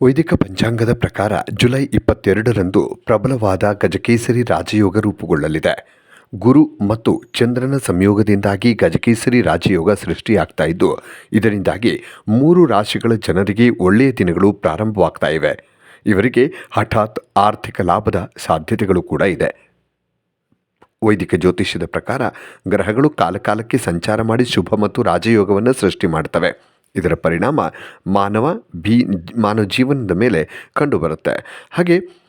ವೈದಿಕ ಪಂಚಾಂಗದ ಪ್ರಕಾರ ಜುಲೈ ಇಪ್ಪತ್ತೆರಡರಂದು ಪ್ರಬಲವಾದ ಗಜಕೇಸರಿ ರಾಜಯೋಗ ರೂಪುಗೊಳ್ಳಲಿದೆ. ಗುರು ಮತ್ತು ಚಂದ್ರನ ಸಂಯೋಗದಿಂದಾಗಿ ಗಜಕೇಸರಿ ರಾಜಯೋಗ ಸೃಷ್ಟಿಯಾಗ್ತಾ ಇದ್ದು, ಇದರಿಂದಾಗಿ ಮೂರು ರಾಶಿಗಳ ಜನರಿಗೆ ಒಳ್ಳೆಯ ದಿನಗಳು ಪ್ರಾರಂಭವಾಗ್ತಾ ಇವೆ. ಇವರಿಗೆ ಹಠಾತ್ ಆರ್ಥಿಕ ಲಾಭದ ಸಾಧ್ಯತೆಗಳು ಕೂಡ ಇದೆ. ವೈದಿಕ ಜ್ಯೋತಿಷ್ಯದ ಪ್ರಕಾರ ಗ್ರಹಗಳು ಕಾಲಕಾಲಕ್ಕೆ ಸಂಚಾರ ಮಾಡಿ ಶುಭ ಮತ್ತು ರಾಜಯೋಗವನ್ನು ಸೃಷ್ಟಿ ಮಾಡ್ತವೆ. ಇದರ ಪರಿಣಾಮ ಮಾನವ ಬಿ ಮಾನವ ಜೀವನದ ಮೇಲೆ ಕಂಡುಬರುತ್ತೆ. ಹಾಗೆ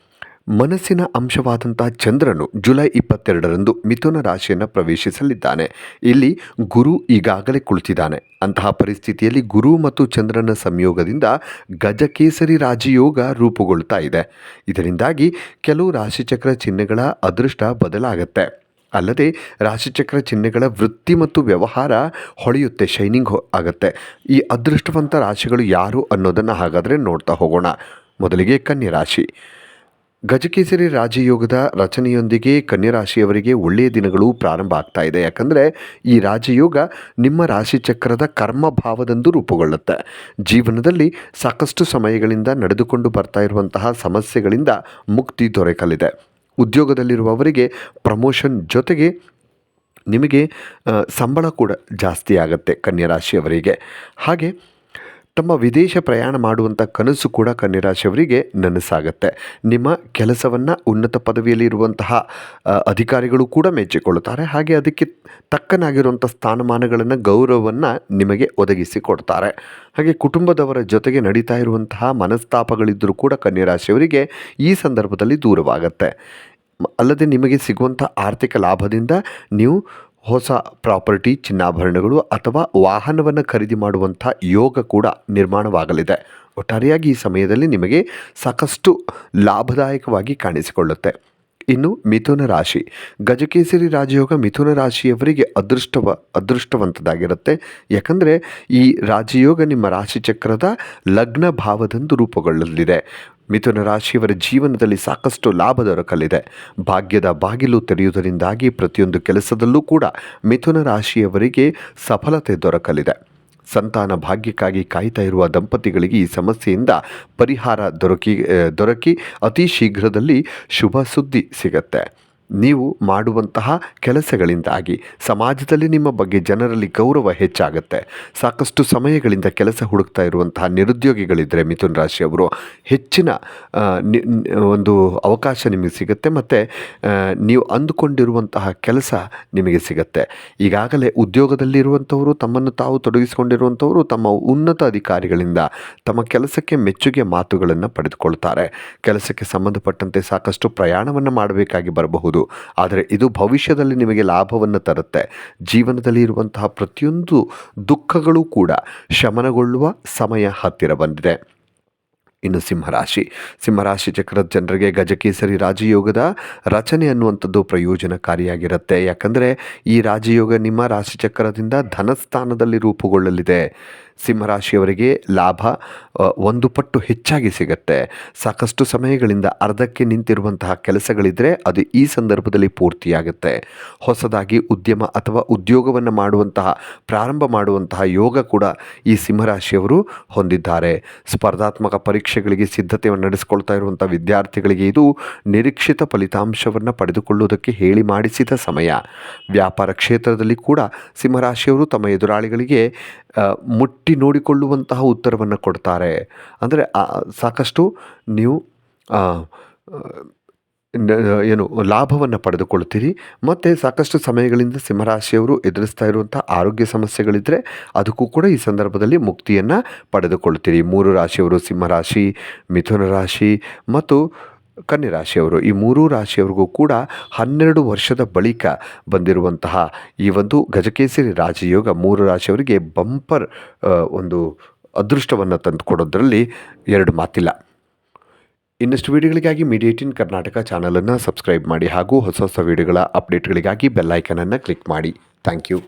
ಮನಸ್ಸಿನ ಅಂಶವಾದಂಥ ಚಂದ್ರನು ಜುಲೈ ಇಪ್ಪತ್ತೆರಡರಂದು ಮಿಥುನ ರಾಶಿಯನ್ನು ಪ್ರವೇಶಿಸಲಿದ್ದಾನೆ. ಇಲ್ಲಿ ಗುರು ಈಗಾಗಲೇ ಕುಳಿತಿದ್ದಾನೆ. ಅಂತಹ ಪರಿಸ್ಥಿತಿಯಲ್ಲಿ ಗುರು ಮತ್ತು ಚಂದ್ರನ ಸಂಯೋಗದಿಂದ ಗಜಕೇಸರಿ ರಾಜಯೋಗ ರೂಪುಗೊಳ್ತಾ ಇದೆ. ಇದರಿಂದಾಗಿ ಕೆಲವು ರಾಶಿಚಕ್ರ ಚಿಹ್ನೆಗಳ ಅದೃಷ್ಟ ಬದಲಾಗತ್ತೆ. ಅಲ್ಲದೆ ರಾಶಿಚಕ್ರ ಚಿಹ್ನೆಗಳ ವೃತ್ತಿ ಮತ್ತು ವ್ಯವಹಾರ ಹೊಳೆಯುತ್ತೆ ಶೈನಿಂಗ್ ಆಗುತ್ತೆ. ಈ ಅದೃಷ್ಟವಂತ ರಾಶಿಗಳು ಯಾರು ಅನ್ನೋದನ್ನು ಹಾಗಾದರೆ ನೋಡ್ತಾ ಹೋಗೋಣ. ಮೊದಲಿಗೆ ಕನ್ಯಾ ರಾಶಿ. ಗಜಕೇಸರಿ ರಾಜಯೋಗದ ರಚನೆಯೊಂದಿಗೆ ಕನ್ಯರಾಶಿಯವರಿಗೆ ಒಳ್ಳೆಯ ದಿನಗಳು ಪ್ರಾರಂಭ ಆಗ್ತಾ ಇದೆ. ಯಾಕಂದರೆ ಈ ರಾಜಯೋಗ ನಿಮ್ಮ ರಾಶಿಚಕ್ರದ ಕರ್ಮ ಭಾವದಂದು ರೂಪುಗೊಳ್ಳುತ್ತೆ. ಜೀವನದಲ್ಲಿ ಸಾಕಷ್ಟು ಸಮಯಗಳಿಂದ ನಡೆದುಕೊಂಡು ಬರ್ತಾ ಇರುವಂತಹ ಸಮಸ್ಯೆಗಳಿಂದ ಮುಕ್ತಿ ದೊರಕಲಿದೆ. ಉದ್ಯೋಗದಲ್ಲಿರುವವರಿಗೆ ಪ್ರಮೋಷನ್ ಜೊತೆಗೆ ನಿಮಗೆ ಸಂಬಳ ಕೂಡ ಜಾಸ್ತಿ ಆಗುತ್ತೆ ಕನ್ಯಾ ರಾಶಿಯವರಿಗೆ. ಹಾಗೆ ತಮ್ಮ ವಿದೇಶ ಪ್ರಯಾಣ ಮಾಡುವಂಥ ಕನಸು ಕೂಡ ಕನ್ಯರಾಶಿಯವರಿಗೆ ನನಸಾಗುತ್ತೆ. ನಿಮ್ಮ ಕೆಲಸವನ್ನು ಉನ್ನತ ಪದವಿಯಲ್ಲಿ ಇರುವಂತಹ ಅಧಿಕಾರಿಗಳು ಕೂಡ ಮೆಚ್ಚಿಕೊಳ್ಳುತ್ತಾರೆ. ಹಾಗೆ ಅದಕ್ಕೆ ತಕ್ಕನಾಗಿರುವಂಥ ಸ್ಥಾನಮಾನಗಳನ್ನು, ಗೌರವವನ್ನು ನಿಮಗೆ ಒದಗಿಸಿ ಕೊಡ್ತಾರೆ. ಹಾಗೆ ಕುಟುಂಬದವರ ಜೊತೆಗೆ ನಡೀತಾ ಇರುವಂತಹ ಮನಸ್ತಾಪಗಳಿದ್ದರೂ ಕೂಡ ಕನ್ಯರಾಶಿಯವರಿಗೆ ಈ ಸಂದರ್ಭದಲ್ಲಿ ದೂರವಾಗುತ್ತೆ. ಅಲ್ಲದೆ ನಿಮಗೆ ಸಿಗುವಂಥ ಆರ್ಥಿಕ ಲಾಭದಿಂದ ನೀವು ಹೊಸ ಪ್ರಾಪರ್ಟಿ, ಚಿನ್ನಾಭರಣಗಳು ಅಥವಾ ವಾಹನವನ್ನು ಖರೀದಿ ಮಾಡುವಂಥ ಯೋಗ ಕೂಡ ನಿರ್ಮಾಣವಾಗಲಿದೆ. ಒಟ್ಟಾರೆಯಾಗಿ ಈ ಸಮಯದಲ್ಲಿ ನಿಮಗೆ ಸಾಕಷ್ಟು ಲಾಭದಾಯಕವಾಗಿ ಕಾಣಿಸಿಕೊಳ್ಳುತ್ತೆ. ಇನ್ನು ಮಿಥುನ ರಾಶಿ. ಗಜಕೇಸರಿ ರಾಜಯೋಗ ಮಿಥುನ ರಾಶಿಯವರಿಗೆ ಅದೃಷ್ಟವ, ಅದೃಷ್ಟವಂತದಾಗಿರುತ್ತೆ. ಯಾಕಂದರೆ ಈ ರಾಜಯೋಗ ನಿಮ್ಮ ರಾಶಿಚಕ್ರದ ಲಗ್ನ ಭಾವದಂದು ರೂಪುಗೊಳ್ಳಲಿದೆ. ಮಿಥುನ ರಾಶಿಯವರ ಜೀವನದಲ್ಲಿ ಸಾಕಷ್ಟು ಲಾಭ ದೊರಕಲಿದೆ. ಭಾಗ್ಯದ ಬಾಗಿಲು ತೆರೆಯುವುದರಿಂದಾಗಿ ಪ್ರತಿಯೊಂದು ಕೆಲಸದಲ್ಲೂ ಕೂಡ ಮಿಥುನ ರಾಶಿಯವರಿಗೆ ಸಫಲತೆ ದೊರಕಲಿದೆ. ಸಂತಾನ ಭಾಗ್ಯಕ್ಕಾಗಿ ಕಾಯ್ತಾ ಇರುವ ದಂಪತಿಗಳಿಗೆ ಈ ಸಮಸ್ಯೆಯಿಂದ ಪರಿಹಾರ ದೊರಕಿ ದೊರಕಿ ಅತಿ ಶೀಘ್ರದಲ್ಲಿ ಶುಭ ಸುದ್ದಿ ಸಿಗತ್ತೆ. ನೀವು ಮಾಡುವಂತಹ ಕೆಲಸಗಳಿಂದಾಗಿ ಸಮಾಜದಲ್ಲಿ ನಿಮ್ಮ ಬಗ್ಗೆ ಜನರಲ್ಲಿ ಗೌರವ ಹೆಚ್ಚಾಗುತ್ತೆ. ಸಾಕಷ್ಟು ಸಮಯಗಳಿಂದ ಕೆಲಸ ಹುಡುಕ್ತಾ ಇರುವಂತಹ ನಿರುದ್ಯೋಗಿಗಳಿದ್ದರೆ ಮಿಥುನ್ ರಾಶಿಯವರು ಹೆಚ್ಚಿನ ಒಂದು ಅವಕಾಶ ನಿಮಗೆ ಸಿಗುತ್ತೆ ಮತ್ತು ನೀವು ಅಂದುಕೊಂಡಿರುವಂತಹ ಕೆಲಸ ನಿಮಗೆ ಸಿಗುತ್ತೆ. ಈಗಾಗಲೇ ಉದ್ಯೋಗದಲ್ಲಿರುವಂಥವರು ತಮ್ಮನ್ನು ತಾವು ತೊಡಗಿಸಿಕೊಂಡಿರುವಂಥವರು ತಮ್ಮ ಉನ್ನತ ಅಧಿಕಾರಿಗಳಿಂದ ತಮ್ಮ ಕೆಲಸಕ್ಕೆ ಮೆಚ್ಚುಗೆ ಮಾತುಗಳನ್ನು ಪಡೆದುಕೊಳ್ತಾರೆ. ಕೆಲಸಕ್ಕೆ ಸಂಬಂಧಪಟ್ಟಂತೆ ಸಾಕಷ್ಟು ಪ್ರಯಾಣವನ್ನು ಮಾಡಬೇಕಾಗಿ ಬರಬಹುದು. ಆದರೆ ಇದು ಭವಿಷ್ಯದಲ್ಲಿ ನಿಮಗೆ ಲಾಭವನ್ನು ತರುತ್ತೆ. ಜೀವನದಲ್ಲಿ ಇರುವಂತಹ ಪ್ರತಿಯೊಂದು ದುಃಖಗಳು ಕೂಡ ಶಮನಗೊಳ್ಳುವ ಸಮಯ ಹತ್ತಿರ ಬಂದಿದೆ. ಇನ್ನು ಸಿಂಹರಾಶಿ. ಸಿಂಹರಾಶಿ ಚಕ್ರದ ಜನರಿಗೆ ಗಜಕೇಸರಿ ರಾಜಯೋಗದ ರಚನೆ ಅನ್ನುವಂಥದ್ದು ಪ್ರಯೋಜನಕಾರಿಯಾಗಿರುತ್ತೆ. ಯಾಕಂದರೆ ಈ ರಾಜಯೋಗ ನಿಮ್ಮ ರಾಶಿಚಕ್ರದಿಂದ ಧನಸ್ಥಾನದಲ್ಲಿ ರೂಪುಗೊಳ್ಳಲಿದೆ. ಸಿಂಹರಾಶಿಯವರಿಗೆ ಲಾಭ ಒಂದು ಪಟ್ಟು ಹೆಚ್ಚಾಗಿ ಸಿಗುತ್ತೆ. ಸಾಕಷ್ಟು ಸಮಯಗಳಿಂದ ಅರ್ಧಕ್ಕೆ ನಿಂತಿರುವಂತಹ ಕೆಲಸಗಳಿದ್ದರೆ ಅದು ಈ ಸಂದರ್ಭದಲ್ಲಿ ಪೂರ್ತಿಯಾಗುತ್ತೆ. ಹೊಸದಾಗಿ ಉದ್ಯಮ ಅಥವಾ ಉದ್ಯೋಗವನ್ನು ಮಾಡುವಂತಹ ಪ್ರಾರಂಭ ಮಾಡುವಂತಹ ಯೋಗ ಕೂಡ ಈ ಸಿಂಹರಾಶಿಯವರು ಹೊಂದಿದ್ದಾರೆ. ಸ್ಪರ್ಧಾತ್ಮಕ ಪರೀಕ್ಷೆಗಳಿಗೆ ಸಿದ್ಧತೆಯನ್ನು ನಡೆಸಿಕೊಳ್ತಾ ಇರುವಂಥ ವಿದ್ಯಾರ್ಥಿಗಳಿಗೆ ಇದು ನಿರೀಕ್ಷಿತ ಫಲಿತಾಂಶವನ್ನು ಪಡೆದುಕೊಳ್ಳುವುದಕ್ಕೆ ಹೇಳಿ ಮಾಡಿಸಿದ ಸಮಯ. ವ್ಯಾಪಾರ ಕ್ಷೇತ್ರದಲ್ಲಿ ಕೂಡ ಸಿಂಹರಾಶಿಯವರು ತಮ್ಮ ಎದುರಾಳಿಗಳಿಗೆ ಆ, ಮುಟ್ಟಿ ನೋಡಿಕೊಳ್ಳುವಂತಹ ಉತ್ತರವನ್ನು ಕೊಡ್ತಾರೆ. ಅಂದರೆ ಸಾಕಷ್ಟು ನೀವು ಏನು, ಲಾಭವನ್ನು ಪಡೆದುಕೊಳ್ತೀರಿ. ಮತ್ತು ಸಾಕಷ್ಟು ಸಮಯಗಳಿಂದ ಸಿಂಹರಾಶಿಯವರು ಎದುರಿಸ್ತಾ ಇರುವಂಥ ಆರೋಗ್ಯ ಸಮಸ್ಯೆಗಳಿದ್ದರೆ ಅದಕ್ಕೂ ಕೂಡ ಈ ಸಂದರ್ಭದಲ್ಲಿ ಮುಕ್ತಿಯನ್ನು ಪಡೆದುಕೊಳ್ತೀರಿ. ಮೂರು ರಾಶಿಯವರು ಸಿಂಹರಾಶಿ, ಮಿಥುನ ರಾಶಿ ಮತ್ತು ರಾಶಿಯವರು, ಈ ಮೂರೂ ರಾಶಿಯವರಿಗೂ ಕೂಡ ಹನ್ನೆರಡು ವರ್ಷದ ಬಳಿಕ ಬಂದಿರುವಂತಹ ಈ ಒಂದು ಗಜಕೇಸರಿ ರಾಜಯೋಗ ಮೂರು ರಾಶಿಯವರಿಗೆ ಬಂಪರ್ ಒಂದು ಅದೃಷ್ಟವನ್ನು ತಂದುಕೊಡೋದ್ರಲ್ಲಿ ಎರಡು ಮಾತಿಲ್ಲ. ಇನ್ನಷ್ಟು ವಿಡಿಯೋಗಳಿಗಾಗಿ ಇನ್ ಕರ್ನಾಟಕ ಚಾನಲನ್ನು ಸಬ್ಸ್ಕ್ರೈಬ್ ಮಾಡಿ ಹಾಗೂ ಹೊಸ ಹೊಸ ವೀಡಿಯೋಗಳ ಅಪ್ಡೇಟ್ಗಳಿಗಾಗಿ ಬೆಲ್ಲೈಕನನ್ನು ಕ್ಲಿಕ್ ಮಾಡಿ. Thank you.